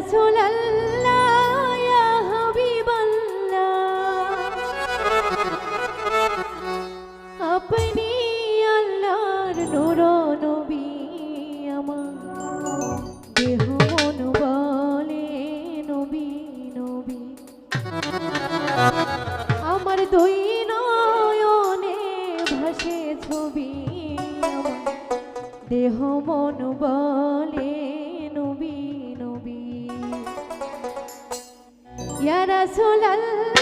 রাসূল আপনি আল্লাহর নূর নবী আমার দেহ নবী নবী। রাসূল আল্লাহ